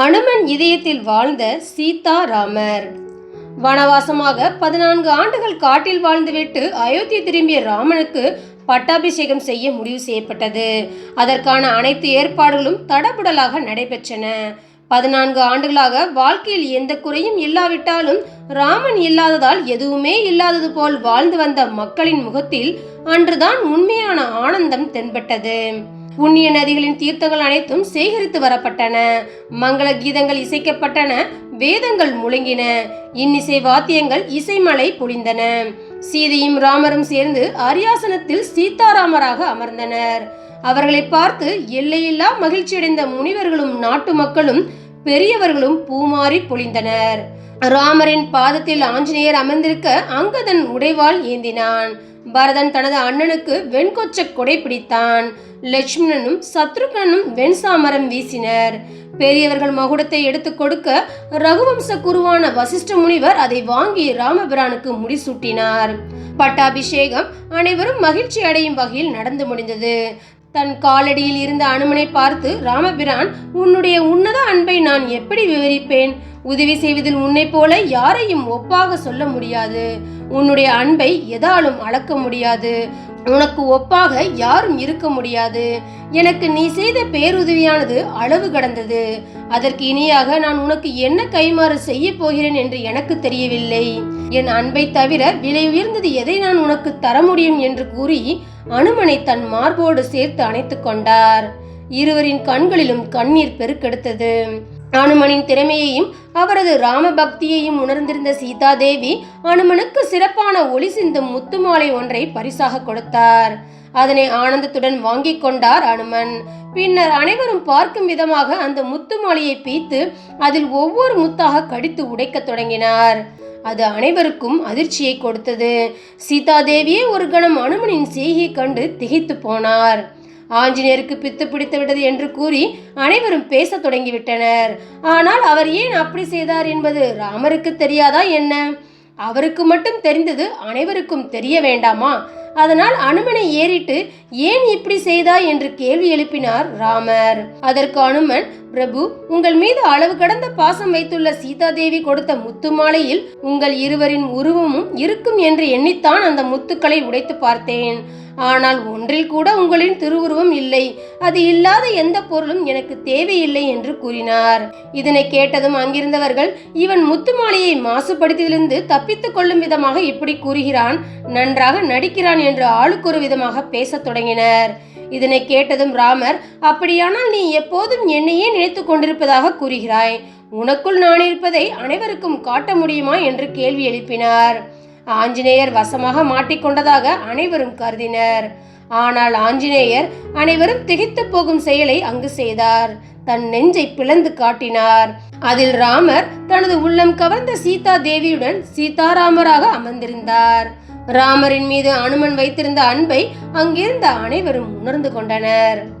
அனுமன் இதயத்தில் வாழ்ந்த சீதா ராமர். வனவாசமாக பதினான்கு ஆண்டுகள் காட்டில் வாழ்ந்துவிட்டு அயோத்தி திரும்பிய ராமனுக்கு பட்டாபிஷேகம் செய்ய முடிவு செய்யப்பட்டது. அதற்கான அனைத்து ஏற்பாடுகளும் தடபுடலாக நடைபெற்றன. பதினான்கு ஆண்டுகளாக வாழ்க்கையில் எந்த குறையும் இல்லாவிட்டாலும் ராமன் இல்லாததால் எதுவுமே இல்லாதது போல் வாழ்ந்து வந்த மக்களின் முகத்தில் அன்றுதான் உண்மையான ஆனந்தம் தென்பட்டது. புண்ணிய நதிகளின் தீர்த்தங்கள் அனைத்தும் சேகரித்து வரப்பட்டன. மங்கள கீதங்கள் இசைக்கப்பட்டன. வேதங்கள் முழங்கின. இன்னிசை வாத்தியங்கள் இசைமலை பொழிந்தன. சீதையும் ராமரும் சேர்ந்து அரியாசனத்தில் சீதாராமராக அமர்ந்தனர். அவர்களை பார்த்து எல்லையில்லா மகிழ்ச்சியடைந்த முனிவர்களும் நாட்டு மக்களும் பெரியவர்களும் பூமாறி பொழிந்தனர். ராமரின் பாதத்தில் ஆஞ்சநேயர் அமர்ந்திருக்க அங்கதன் உடைவால் ஏந்தினான். பரதன் தனது அண்ணனுக்கு வெண்கொச்ச கொடை பிடித்தான். லட்சுமணனும் சத்ருகனும் வெண்சாமரம் வீசினர். பெரியவர்கள் மகுடத்தை எடுத்து கொடுக்க ரகுவம்ச குருவான வசிஷ்ட முனிவர் அதை வாங்கி ராமபிரானுக்கு முடிசூட்டினார். பட்டாபிஷேகம் அனைவரும் மகிழ்ச்சி அடையும் வகையில் நடந்து முடிந்தது. தன் காலடியில் இருந்த அனுமனை பார்த்து ராமபிரான் உன்னுடைய உன்னத அன்பை நான் எப்படி விவரிப்பேன்? உதவி செய்வதில் உன்னைப் போல யாரையும் ஒப்பாக சொல்ல முடியாது. உன்னுடைய அன்பை எதாலும் அளக்க முடியாது. உனக்கு ஒப்பாக யாரும் இருக்க முடியாது. எனக்கு நீ செய்த பேருதவியானது அளவு கடந்தது. அதற்கு இணையாக நான் உனக்கு என்ன கைமாறு செய்ய போகிறேன் என்று எனக்கு தெரியவில்லை. என் அன்பை தவிர விலை உயர்ந்தது எதை நான் உனக்கு தர முடியும் என்று கூறி அனுமனை தன் மார்போடு சேர்த்து அணைத்துக் கொண்டார். இருவரின் கண்களிலும் கண்ணீர் பெருக்கெடுத்தது. அனுமனின் திறமையையும் அவரது ராம பக்தியையும் உணர்ந்திருந்த சீதாதேவி அனுமனுக்கு சிறப்பான ஒளி சிந்தும் முத்துமாலை ஒன்றை பரிசாக கொடுத்தார். அதனை ஆனந்தத்துடன் வாங்கிக் கொண்டார் அனுமன். பின்னர் அனைவரும் பார்க்கும் விதமாக அந்த முத்து மாலையை பீத்து அதில் ஒவ்வொரு முத்தாக கடித்து உடைக்க தொடங்கினார். அது அனைவருக்கும் அதிர்ச்சியை கொடுத்தது. சீதாதேவியே ஒரு கணம் அனுமனின் செய்கையை கண்டு திகைத்து போனார். ஆஞ்சநேயருக்கு பித்து பிடித்து விட்டது என்று கூறி அனைவரும் பேசத் தொடங்கிவிட்டனர். ஆனால் அவர் ஏன் அப்படி செய்தார் என்பது ராமருக்கு தெரியாதா என்ன? அவருக்கு மட்டும் தெரிந்தது அனைவருக்கும் தெரிய வேண்டாமா? அதனால் அனுமனை ஏறிட்டு ஏன் இப்படி செய்தாய் என்று கேள்வி எழுப்பினார் ராமர். அதற்கு அனுமன் பிரபு உங்கள் மீது அளவு கடந்த பாசம் வைத்துள்ள சீதாதேவி கொடுத்த முத்து மாலையில் உங்கள் இருவரின் உருவமும் இருக்கும் என்று எண்ணித்தான் அந்த முத்துக்களை உடைத்து பார்த்தேன். ஆனால் ஒன்றில் கூட உங்களின் திருவுருவம் இல்லை. அது இல்லாத எந்த பொருளும் எனக்கு தேவையில்லை என்று கூறினார். இதனை கேட்டதும் அங்கிருந்தவர்கள் இவன் முத்துமாலையை மாசுபடுத்தியிலிருந்து தப்பித்துக் கொள்ளும் விதமாக இப்படி கூறுகிறான். நன்றாக நடிக்கிறான் என்று ஆளுக்கொரு விதமாக பேசத் தொடங்கினர். இதனை கேட்டதும் ராமர் அப்படியானால் நீ எப்போதும் என்னையே நினைத்துக் கொண்டிருப்பதாக கூறுகிறாய். உனக்குள் நான் இருப்பதை அனைவருக்கும் காட்ட முடியுமா? என்று கேள்வி எழுப்பினார். ஆஞ்சநேயர் வசமாக மாட்டிக்கொண்டதாக அனைவரும் கருதினர். ஆனால் ஆஞ்சநேயர் அனைவரும் திகைத்து போகும் செயலை அங்கு செய்தார். தன் நெஞ்சை பிளந்து காட்டினார். அதில் ராமர் தனது உள்ளம் கவர்ந்த சீதா தேவியுடன் சீதாராமராக அமர்ந்திருந்தார். ராமரின் மீது அனுமன் வைத்திருந்த அன்பை அங்கிருந்த அனைவரும் உணர்ந்து கொண்டனர்.